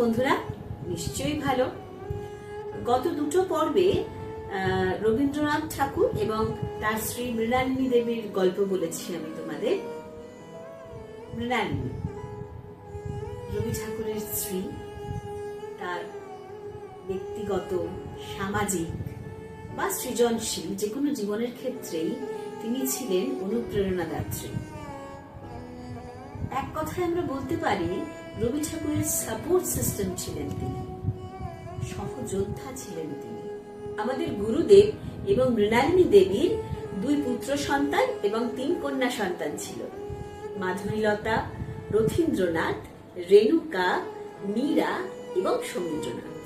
বন্ধুরা, নিশ্চয়ই ভালো। গত দুটো পর্বে রবীন্দ্রনাথ ঠাকুর এবং তার স্ত্রী মৃণালিনী দেবীর গল্প বলেছি আমি তোমাদের। মৃণালিনী, রবি ঠাকুরের স্ত্রী, তার ব্যক্তিগত, সামাজিক বা সৃজনশীল যে কোনো জীবনের ক্ষেত্রেই তিনি ছিলেন অনুপ্রেরণাদাত্রী। এক কথায় আমরা বলতে পারি রবি ঠাকুরের সাপোর্ট সিস্টেম ছিলেন তিনি। সহযোদ্ধা ছিলেন তিনি। আমাদের গুরুদেব এবং মৃণালিনী দেবীর দুই পুত্র সন্তান এবং তিন কন্যা সন্তান ছিল। মাধুরীলতা, রথীন্দ্রনাথ, রেণুকা, মীরা এবং সমীন্দ্রনাথ।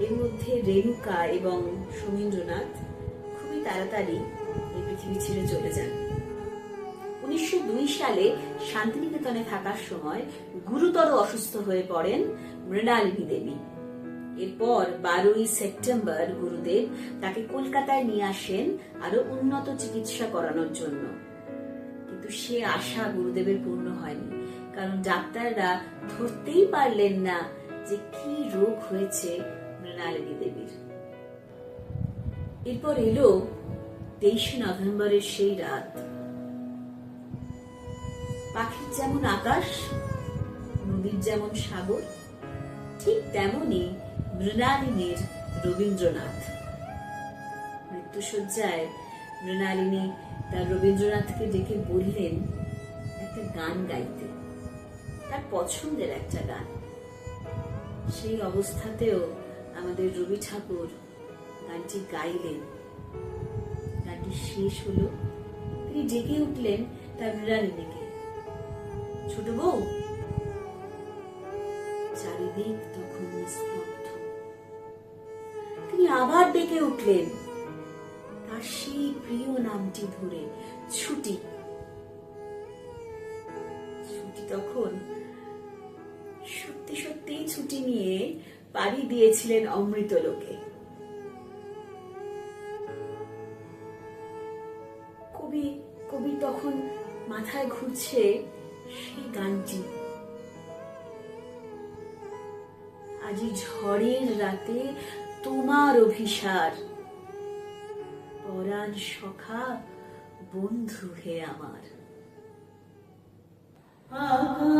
এর মধ্যে রেণুকা এবং সমীন্দ্রনাথ খুবই তাড়াতাড়ি এই পৃথিবী ছেড়ে চলে যান। উনিশশো দুই সালে শান্তিনিকেতনে থাকার সময় গুরুতর অসুস্থ হয়ে পড়েন মৃণালিনী দেবী। এরপর বারোই সেপ্টেম্বর গুরুদেব তাকে কলকাতায় নিয়ে আসেন আরও উন্নত চিকিৎসা করানোর জন্য। কিন্তু সে আশা গুরুদেবের পূর্ণ হয়নি, কারণ ডাক্তাররা ধরতেই পারলেন না যে কি রোগ হয়েছে মৃণালিনী দেবীর। এরপর এলো তেইশে নভেম্বরের সেই রাত। পাখির যেমন আকাশ, নদীর যেমন সাগর, ঠিক তেমনি মৃণালিনীর রবীন্দ্রনাথ। মৃত্যুসজ্জায় মৃণালিনী তার রবীন্দ্রনাথকে ডেকে বললেন, একটা গান গাইতে। তার পছন্দের একটা গান। সেই অবস্থাতেও আমাদের রবি ঠাকুর গানটি গাইলেন। গানটি শেষ হলো। তিনি ডেকে উঠলেন তার মৃণালিনীকে। ছোট বউ? চারিদিক তখন নিস্তব্ধ। তিনি আবার ডেকে উঠলেন। তার সেই প্রিয় নামটি ধরে, ছুটি। ছুটি তখন সত্যি সত্যি ছুটি নিয়ে পাড়ি দিয়েছিলেন অমৃত লোকে। কবি কবি তখন মাথায় ঘুরছে সেই গানটি। আজি ঝড়ের রাতে তোমার অভিসার। পরাণ সখা বন্ধু হে আমার। আকাশ